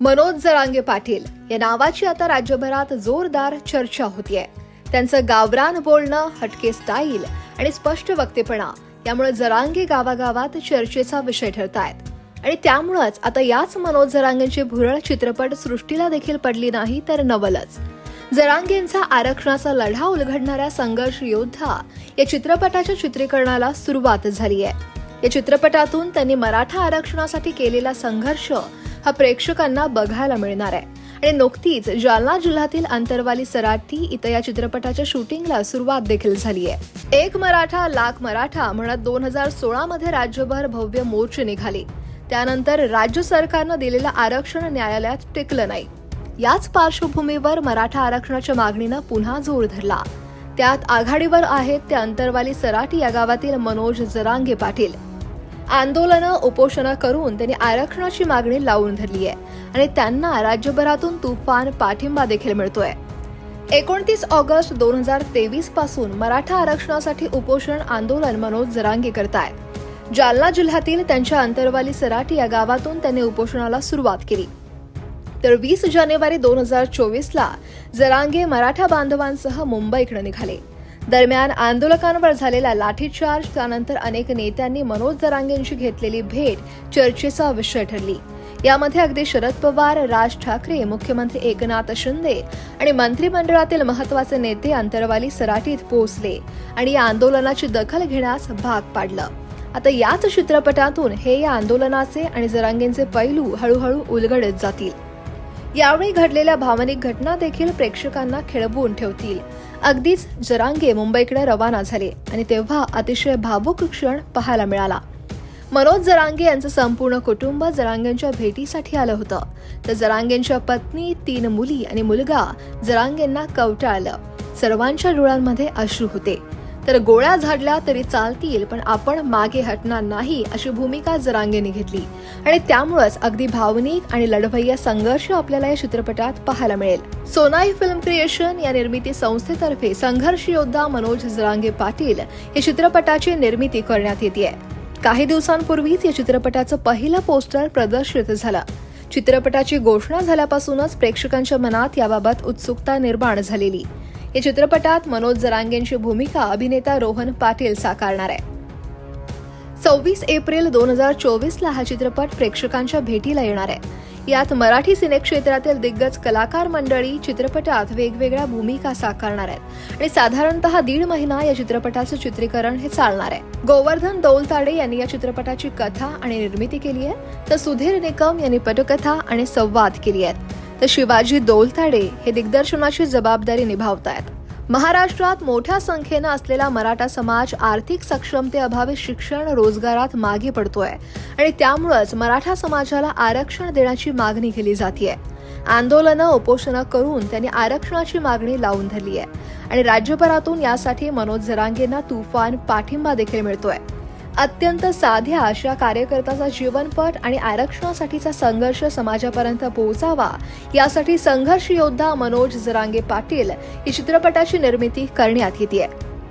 मनोज जरांगे पाटील या नावाची आता राज्यभरात जोरदार चर्चा होतीये. त्यांचं गावरान बोलणं हटके स्टाईल आणि स्पष्ट वक्तेपणा यामुळे जरांगे गावागावात चर्चेचा विषय ठरतायत. आणि त्यामुळंच आता याच मनोज जरांगेंची भुरळ चित्रपट सृष्टीला देखील पडली नाही तर नवलच. जरांगेंचा आरक्षणाचा लढा उलगडणाऱ्या संघर्ष योद्धा या चित्रपटाच्या चित्रीकरणाला सुरुवात झाली आहे या चित्रपटातून त्यांनी मराठा आरक्षणासाठी केलेला संघर्ष हा प्रेक्षकांना बघायला मिळणार आहे. आणि नुकतीच जालना जिल्ह्यातील अंतरवाली सराठी इथं या चित्रपटाच्या शूटिंगला सुरुवात देखील झाली आहे. एक मराठा लाख मराठा म्हणत दोन हजार सोळा मध्ये राज्यभर भव्य मोर्चे निघाले. त्यानंतर राज्य सरकारनं दिलेलं आरक्षण न्यायालयात टिकलं नाही. याच पार्श्वभूमीवर मराठा आरक्षणाच्या मागणीनं पुन्हा जोर धरला. त्यात आघाडीवर आहेत ते अंतरवाली सराठी या गावातील मनोज जरांगे पाटील. आंदोलनं उपोषणं करून त्यांनी आरक्षणाची मागणी लावून धरली आहे. आणि त्यांना राज्यभरातून तुफान पाठिंबा देखील मिळतोय. एकोणतीस ऑगस्ट दोन हजार तेवीसपासून मराठा आरक्षणासाठी उपोषण आंदोलन मनोज जरांगे करतायत. जालना जिल्ह्यातील त्यांच्या अंतरवाली सराटी या गावातून त्यांनी उपोषणाला सुरुवात केली. तर वीस जानेवारी दोन हजार चोवीसला जरांगे मराठा बांधवांसह मुंबईकडे निघाले. दरम्यान आंदोलकांवर झालेला लाठीचार्ज त्यानंतर अनेक नेत्यांनी मनोज दरांगेंशी घेतलेली भेट चर्चेचा विषय ठरली. यामध्ये अगदी शरद पवार राज ठाकरे मुख्यमंत्री एकनाथ शिंदे आणि मंत्रिमंडळातील महत्त्वाचे नेते अंतरवाली सराटीत पोहोचले आणि या आंदोलनाची दखल घेण्यास भाग पाडलं. आता याच चित्रपटातून हे या आंदोलनाचे आणि जरांगेंचे पैलू हळूहळू उलगडत जातील. यावेळी घडलेल्या भावनिक घटना देखील प्रेक्षकांना खेळवून ठेवतील. अगदीच जरांगे मुंबईकडे रवाना झाले आणि तेव्हा अतिशय भावुक क्षण पाहायला मिळाला. मनोज जरांगे यांचं संपूर्ण कुटुंब जरांगेंच्या भेटीसाठी आलं होतं. तर जरांगेंच्या पत्नी तीन मुली आणि मुलगा जरांगेंना कवटाळलं. सर्वांच्या डोळ्यांमध्ये अश्रू होते. तर गोळ्या झाडल्या तरी चालतील पण आपण मागे हटणार नाही अशी भूमिका जरांगेने घेतली. आणि त्यामुळेच अगदी भावनिक आणि लढवय्या संघर्ष आपल्याला या चित्रपटात पाहायला मिळेल. सोनाई फिल्म क्रिएशन या निर्मिती संस्थेतर्फे संघर्ष योद्धा मनोज जरांगे पाटील या चित्रपटाची निर्मिती करण्यात येते काही दिवसांपूर्वीच या चित्रपटाचं पहिलं पोस्टर प्रदर्शित झालं. चित्रपटाची घोषणा झाल्यापासूनच प्रेक्षकांच्या मनात याबाबत उत्सुकता निर्माण झालेली. या चित्रपटात मनोज जरांगेंची भूमिका अभिनेता रोहन पाटील साकारणार आहे. सव्वीस एप्रिल दोन हजार चोवीसला हा चित्रपट प्रेक्षकांच्या भेटीला येणार आहे. यात मराठी सिनेक्षेत्रातील दिग्गज कलाकार मंडळी चित्रपटात वेगवेगळ्या भूमिका साकारणार आहेत आणि साधारणतः दीड महिना या चित्रपटाचं चित्रीकरण हे चालणार आहे. गोवर्धन दौलताडे यांनी या चित्रपटाची कथा आणि निर्मिती केली आहे तर सुधीर निकम यांनी पटकथा आणि संवाद केली आहेत. तर शिवाजी दोलताडे हे दिग्दर्शनाची जबाबदारी निभावतायत. महाराष्ट्रात मोठ्या संख्येनं असलेला मराठा समाज आर्थिक सक्षमतेअभावी शिक्षण रोजगारात मागे पडतोय आणि त्यामुळंच मराठा समाजाला आरक्षण देण्याची मागणी केली जाते आंदोलनं उपोषणं करून त्यांनी आरक्षणाची मागणी लावून धरली आहे आणि राज्यभरातून यासाठी मनोज जरांगेंना तुफान पाठिंबा देखील मिळतोय. अत्यंत साध्या अशा कार्यकर्त्याचा जीवनपट आणि आरक्षणासाठीचा संघर्ष समाजापर्यंत पोहोचावा यासाठी संघर्ष योद्धा मनोज जरांगे पाटील ही चित्रपटाची निर्मिती करण्यात येते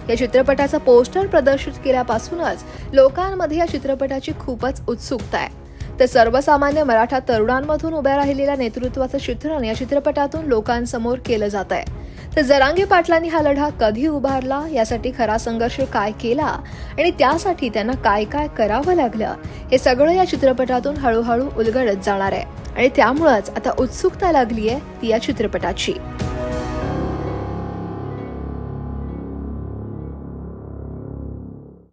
या चित्रपटाचं पोस्टर प्रदर्शित केल्यापासूनच लोकांमध्ये या चित्रपटाची खूपच उत्सुकता आहे. तर सर्वसामान्य मराठा तरुणांमधून उभ्या राहिलेल्या नेतृत्वाचं चित्रण या चित्रपटातून लोकांसमोर केलं जात आहे तर जरांगे पाटलांनी हा लढा कधी उभारला? यासाठी खरा संघर्ष काय केला? आणि त्यासाठी त्यांना काय काय करावं लागलं? हे सगळं या चित्रपटातून हळूहळू उलगडत जाणार आहे. आणि त्यामुळंच आता उत्सुकता लागली आहे ती या चित्रपटाची.